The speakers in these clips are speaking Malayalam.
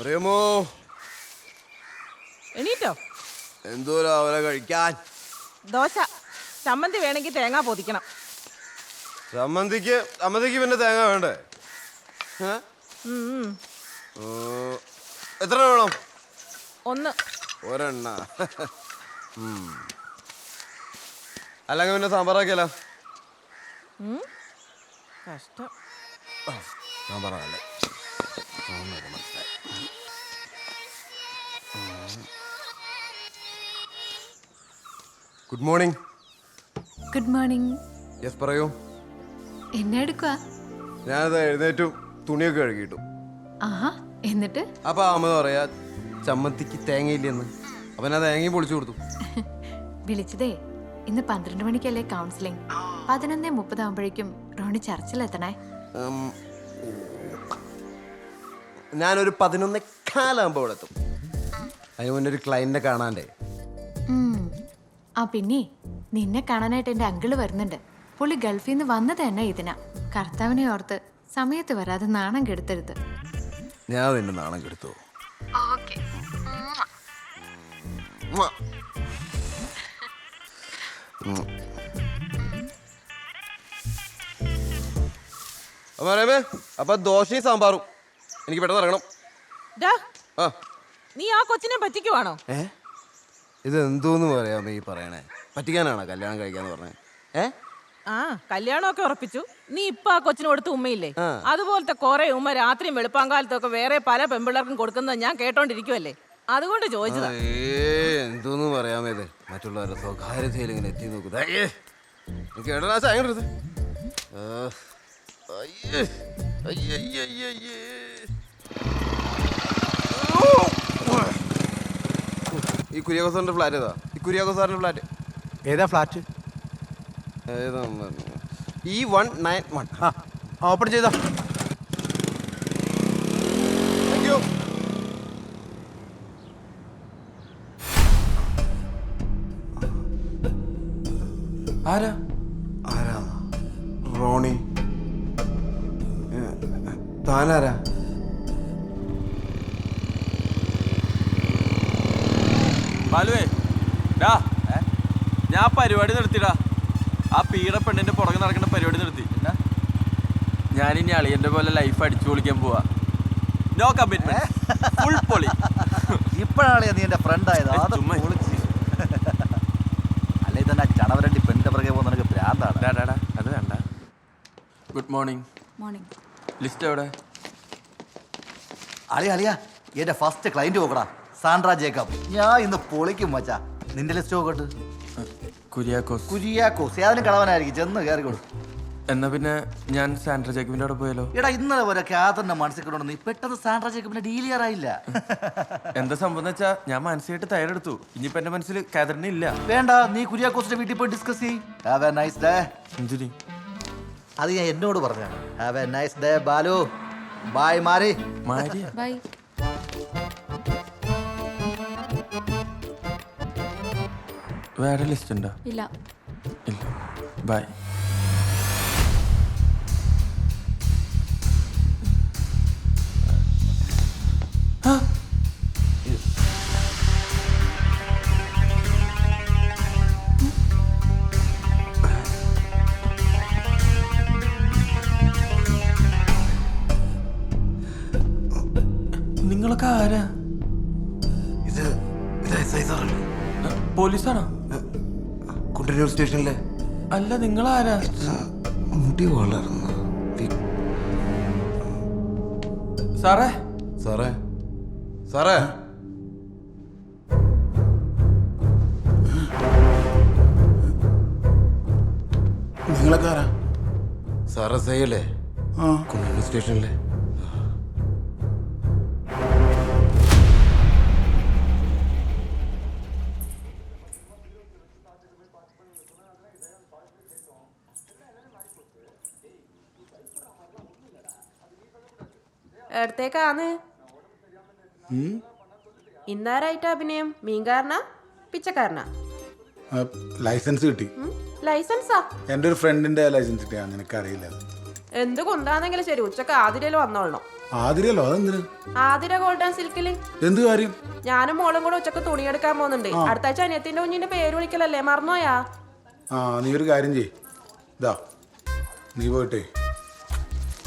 പറയുമോ എണീറ്റോ? എന്തോ അവരെ കഴിക്കാൻ? ദോശ. ചമ്മന്തി വേണമെങ്കിൽ തേങ്ങ പൊതിക്കണം. ചമ്മന്തിക്ക് ചമ്മന്തിക്ക് പിന്നെ തേങ്ങ വേണ്ടേ? ഏ? ഉം, ഉം. ഓ, എത്ര വേണം? ഒന്ന്. ഒരെണ്ണ. ഉം. അല്ലെങ്കിൽ പിന്നെ സാമ്പാറാക്കിയല്ല ഉം. കഷ്ടം. സാമ്പാറല്ലേ good morning good morning yes പറയൂ. എന്നെ എടുക്കുക ഞാനത് എഴുന്നേറ്റു തുണിയൊക്കെ കഴുകിയിട്ടു. ആഹാ എന്നിട്ട്? അപ്പൊ അമ്മ പറയാ ചമ്മന്തിക്ക് തേങ്ങയില്ലെന്ന്. അവൻ ആ തേങ്ങയും പൊളിച്ചു കൊടുത്തു. വിളിച്ചതേ ഇന്ന് പന്ത്രണ്ട് മണിക്കല്ലേ കൗൺസിലിംഗ് പതിനൊന്നേ മുപ്പതാകുമ്പോഴേക്കും റോണി ചർച്ചിലെത്തണേ. ഞാനൊരു പതിനൊന്നേ കാലാകുമ്പോൾ ഇവിടെ എത്തും അതിന് മുന്നേ ഒരു ക്ലയന്റിനെ കാണാണ്ടേ. ആ പിന്നെ നിന്നെ കാണാനായിട്ട് എന്റെ അങ്കിൾ വരുന്നുണ്ട്. പുള്ളി ഗൾഫിൽ നിന്ന് വന്നത് തന്നെ ഇതിനാ. കർത്താവിനെ ഓർത്ത് സമയത്ത് വരാതെ നാണം കെടുത്തരുത്. ഞാൻ നിന്നെ നാണം കെടുത്തു. അപ്പൊ ദോശയും സാമ്പാറും. എനിക്ക് പെട്ടെന്ന് ഇറങ്ങണം. നീ ആ കൊച്ചിനെ പറ്റിക്കുവാണോ? ഏ? ഇത് എന്തോന്ന് പറയാമേ ഈ പറയണേ? പറ്റിക്കാനാണോ കല്യാണം കഴിക്കാന്ന് പറഞ്ഞേ? ഏ? ആ കല്യാണമൊക്കെ ഉറപ്പിച്ചു. നീ ഇപ്പൊ ആ കൊച്ചിന് കൊടുത്ത ഉമ്മയില്ലേ. അതുപോലത്തെ കുറെ ഉമ്മ രാത്രിയും വെളുപ്പാങ്കാലത്തൊക്കെ വേറെ പല പെമ്പിള്ളേർക്കും കൊടുക്കുന്നത് ഞാൻ കേട്ടോണ്ടിരിക്കുവല്ലേ? അതുകൊണ്ട് ചോദിച്ചതാ. ഏ എന്തോന്ന് പറയാമേ ഇത്? മറ്റുള്ളവരുടെ സ്വകാര്യതയിൽ ഇങ്ങനെ എത്തി നോക്കുന്നത് അയ്യേ എനിക്ക് എടാ ചായ എടുത്ത്. അയ്യേ അയ്യേ അയ്യേ അയ്യേ അയ്യേ ഈ കുര്യാക്കോ സാറിന്റെ ഫ്ലാറ്റ് ഏതാ? ഈ കുര്യാക്കോ സാറിന്റെ ഫ്ലാറ്റ്. ഏതാ ഫ്ലാറ്റ്? ഏതാ ഈ വൺ നയൻ വൺ. ആ ഓപ്പൺ ചെയ്താ. താങ്ക് യു ആരാ? ആരാ? റോണി. താനാരാ ബാലുവേ ഡാ ഞാൻ പരിപാടി നിർത്തിടാ. ആ പീഡ പെണ്ണിന്റെ പുറകെ നടക്കുന്ന പരിപാടി നിർത്തി. ഞാനിനി അളിയന്റെ പോലെ ലൈഫ് അടിച്ചു പൊളിക്കാൻ പോവാ. നോ കമ്മിറ്റ്മെന്റ് ഫുൾ പൊളി. ഇപ്പോഴാണ് നീ എന്റെ ഫ്രണ്ട് ആയത്. അല്ലെ തന്നെ ചടവരണ്ടി പെണ്ണിന്റെ പുറകെ പോകുന്ന നിനക്ക് ഭ്രാന്താണ്. അത് വേണ്ട. ഗുഡ് മോർണിംഗ് മോർണിംഗ് ലിസ്റ്റ് എവിടെ? അളിയ അളിയ എന്റെ ഫസ്റ്റ് ക്ലൈന്റ് നോക്കടാ സാൻഡ്ര ജേക്കബ്. ഞാൻ ഇന്ന് പൊളിക്കും മച്ചാ. നിന്റെ ലിസ്റ്റ് നോക്കട്ട്. കുര്യാക്കോസ്. കുര്യാക്കോസ്. ഏതാനും കളവനായിരിക്കും ചെന്ന് കയറിക്കോളൂ എന്നാ പിന്നെ ഞാൻ സാൻഡ്ര ജേക്കബിന്റെ അവിടെ പോയല്ലോ എടാ ഇന്നലെ വരെ കാതറിന്റെ മനസ്സിൽ കൊണ്ടു നീ പെട്ടെന്ന് സാൻഡ്ര ജേക്കബിന്റെ ഡീൽ ചെയ്യാറായില്ല. എന്താ സംഭവം എന്ന് വെച്ചാ ഞാൻ മാനസികമായിട്ട് തയ്യാറെടുത്തു. ഇനിയിപ്പോ എന്റെ മനസ്സിൽ കാതറിന് ഇല്ല. വേണ്ട നീ കുര്യാക്കോസിന്റെ വീട്ടിൽ പോയി discuss have a nice day എന്തിനി? അത് ഞാൻ എന്നോട് പറഞ്ഞു have a nice day Balu. Bye മാറി മാരി ബൈ വേറെ ലിസ്റ്റ് ഉണ്ടോ? ഇല്ല. ഇല്ല. ബൈ സ്റ്റേഷനിലെ? അല്ല നിങ്ങൾ ആരാ മുടി വളർന്നു. സാറേ? സാറേ? സാറേ? നിങ്ങളൊക്കെ ആരാ? സാറേ സൈ അല്ലേ സ്റ്റേഷനിലെ. എടത്തേക്കാന്ന് ഇന്നാരായിട്ട് അഭിനയം? മീൻകാരനാ? പിച്ചക്കാരനാ? ലൈസൻസ് കിട്ടി. ലൈസൻസാ? എന്റെ ഒരു ഫ്രണ്ടിന്റെ ലൈസൻസ് കിട്ടിയാ നിനക്കറിയില്ല. എന്ത് കൊണ്ടാണെങ്കിലും ശരി ഉച്ചയ്ക്ക് ആതിരയിൽ വന്നോളണം. ആതിരല്ലോ അതെന്തിന്? ആതിര ഗോൾഡൻ സിൽക്കിൽ സിൽക്കിൽ. എന്ത് കാര്യം? ഞാനും മോളും കൂടെ ഉച്ചയ്ക്ക് തുണി എടുക്കാൻ പോകുന്നുണ്ട്. അടുത്ത ആഴ്ച അനിയത്തിന്റെ കുഞ്ഞിന്റെ പേര് വിളിക്കലല്ലേ? മറന്നോയാ ആ നീ ഒരു കാര്യം ചെയ് ഇതാ നീ പോയിട്ടേ.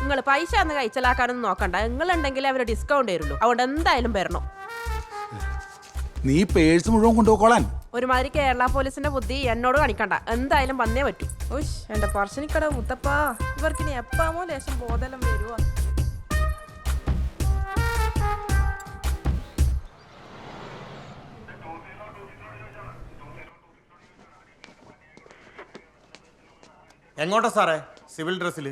നിങ്ങൾ പൈസ അന്ന് കഴിച്ചലാക്കാനൊന്നും നോക്കണ്ട. നിങ്ങൾ ഉണ്ടെങ്കിൽ അവർ ഡിസ്കൗണ്ട് തരുള്ളൂ. അതുകൊണ്ട് എന്തായാലും വരണം. നീ പേഴ്സ് മുഴുവൻ കൊണ്ടുപോക്കോളാൻ ഒരുമാതിരി കേരള പോലീസിന്റെ ബുദ്ധി എന്നോട് കാണിക്കണ്ട. എന്തായാലും വന്നേ പറ്റൂ. ഉഷ് എന്റെ പറശ്ശിനിക്കട മുത്തപ്പാ. ഇവർക്കിനി എപ്പാമോ ലേശം ബോധലം വരുവാ. എങ്ങോട്ടാ സാറേ? സിവിൽ ഡ്രസ്സിൽ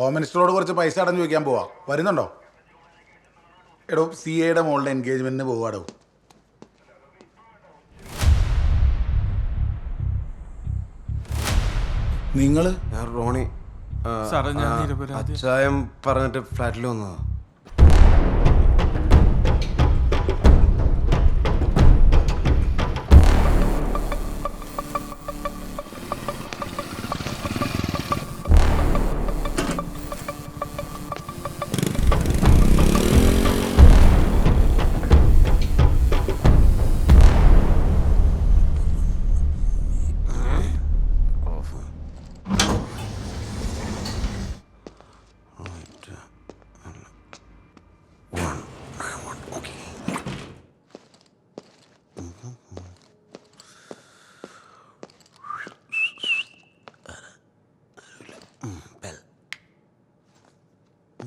ഹോം മിനിസ്റ്ററോട് കുറച്ച് പൈസ അടഞ്ഞു ചോദിക്കാൻ പോവാ. വരുന്നുണ്ടോ? എടോ സി എയുടെ മോളുടെ എൻഗേജ്മെന്റിന് പോവാടോ നിങ്ങൾ? ഞാൻ റോണി. ആ, സാറേ, ഞാൻ ആ. അച്ചായം പറഞ്ഞിട്ട് ഫ്ലാറ്റിൽ വന്നതാ. I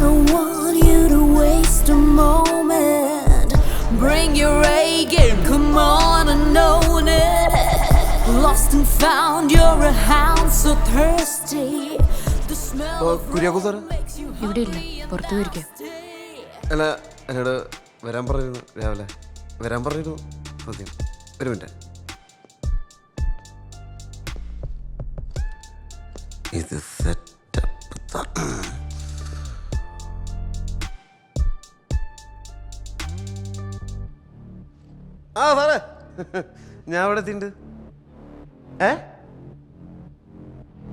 don't want you to waste a moment. Bring your A game, Lost and found, you're a hound so thirsty. The smell of Kuriako sir makes you ഇവിടെ ഇല്ല പുറത്തു പോയിരിക്കും. അല്ല എന്നോട് വരാൻ പറഞ്ഞിരുന്നു രാവിലെ. വരാൻ പറഞ്ഞിരുന്നു? സത്യം ഒരു മിനിറ്റ്. ഇത് സെറ്റപ്പ് ആ സാറേ. ഞാൻ ഇവിടെ എത്തിയിട്ടുണ്ട്. ഏ?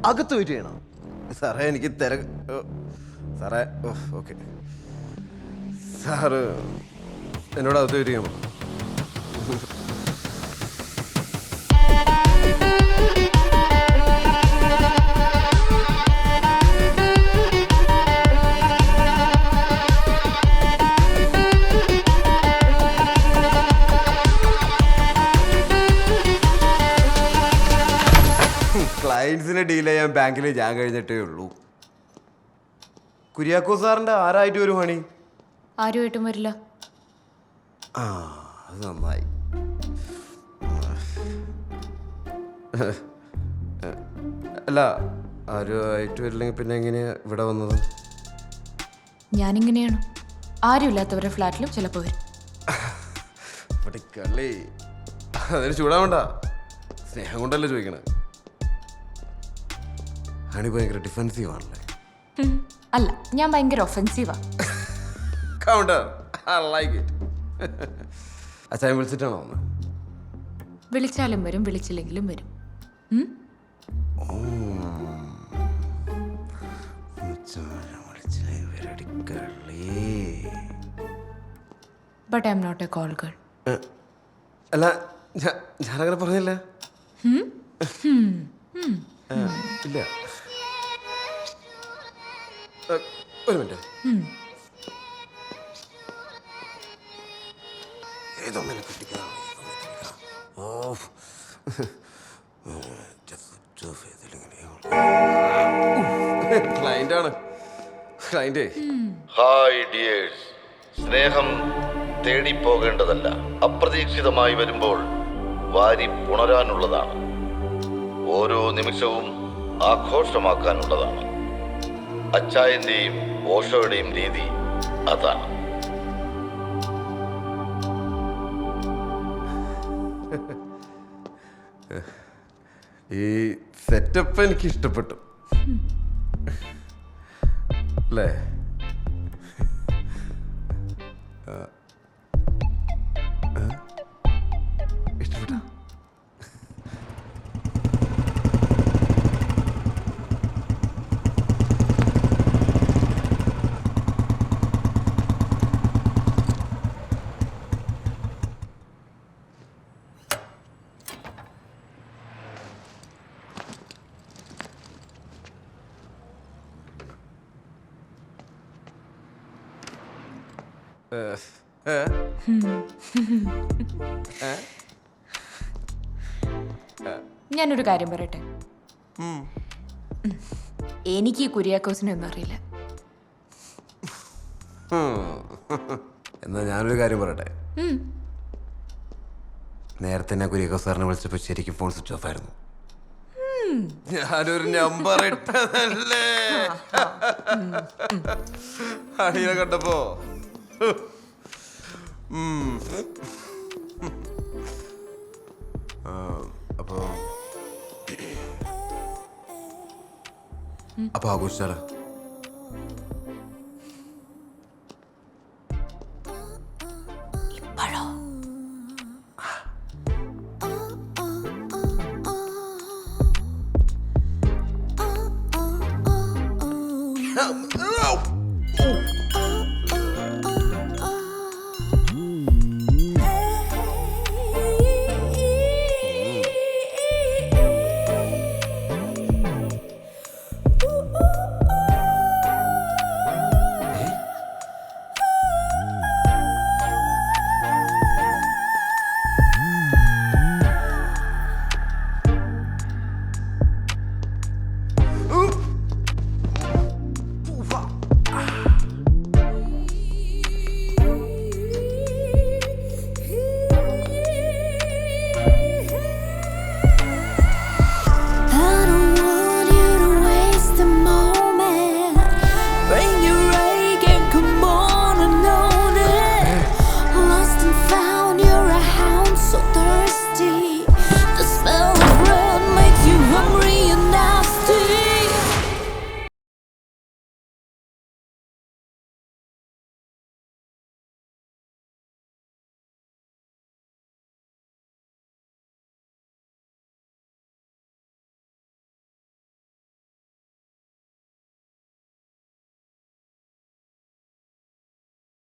അകത്ത് വെയിറ്റ് ചെയ്യണം? സാറേ എനിക്ക് തിര സാറേ ഓക്കെ. സാറ് എന്നോട് അകത്ത് വെയിറ്റ് ചെയ്യാൻ ക്ലയൻസിനെ ഡീൽ ചെയ്യാൻ ബാങ്കിൽ ഞാൻ കഴിഞ്ഞിട്ടേ ഉള്ളൂ. കുര്യാക്കോ സാറിന്റെ ആരായിട്ട് വരും ഹണി? ആരുമായിട്ടും വരില്ല. ആ അത് നന്നായി. അല്ല ആരുമായിട്ട് വരില്ലെങ്കിൽ പിന്നെ എങ്ങനെയാ ഇവിടെ വന്നത്? ഞാനിങ്ങനെയാണ്. ആരുമില്ലാത്തവരുടെ ഫ്ലാറ്റിലും ചിലപ്പോൾ വരും. പഠിക്കല്ലേ അതിന് ചൂടാവണ്ട. സ്നേഹം കൊണ്ടല്ലേ ചോദിക്കണേ? ഹണി ഭയങ്കര ഡിഫെൻസീവ് ആണല്ലേ? ഉം. അല്ല ഞാൻ ഭയങ്കര offensive counter I like it അച്ഛൻ വിളിച്ചിട്ടാണോ വന്നത് വിളിച്ചാലും വരും വിളിച്ചില്ലെങ്കിലും വരും. ഉം? But I am not a call girl അല്ല ഞാ- ഞാനങ്ങനെ പറഞ്ഞില്ല. ഇല്ല. ഒരു മിനിറ്റ്. ഏതൊന്നിനെ കിട്ടിക്കാം ഓ. ക്ലൈന്റ് ആണ് ക്ലൈന്റേ ഹായ് ഡിയേഴ്സ്. സ്നേഹം തേടി പോകേണ്ടതല്ല അപ്രതീക്ഷിതമായി വരുമ്പോൾ വാരി പുണരാനുള്ളതാണ്. ഓരോ നിമിഷവും ആഘോഷമാക്കാനുള്ളതാണ്. അച്ചായന്റെയും ഓഷോയുടെയും രീതി അതാണ്. ഈ സെറ്റപ്പ് എനിക്ക് ഇഷ്ടപ്പെട്ടു. അല്ലേ? ഞാനൊരു കാര്യം പറയട്ടെ? എനിക്ക് ഈ കുര്യാക്കോസിനെ ഒന്നും അറിയില്ല. എന്നാ ഞാനൊരു കാര്യം പറയട്ടെ? നേരത്തെ ഞാൻ കുര്യാക്കോസ് സാറിനെ വിളിച്ചപ്പോൾ ശരിക്കും ഫോൺ സ്വിച്ച് ഓഫ് ആയിരുന്നു. ഞാനൊരു നമ്പർ ഇട്ടതല്ലേ? അടിയെ കണ്ടപ്പോ അപ്പൊ അപ്പൊ ആഘോഷിച്ചാലോ?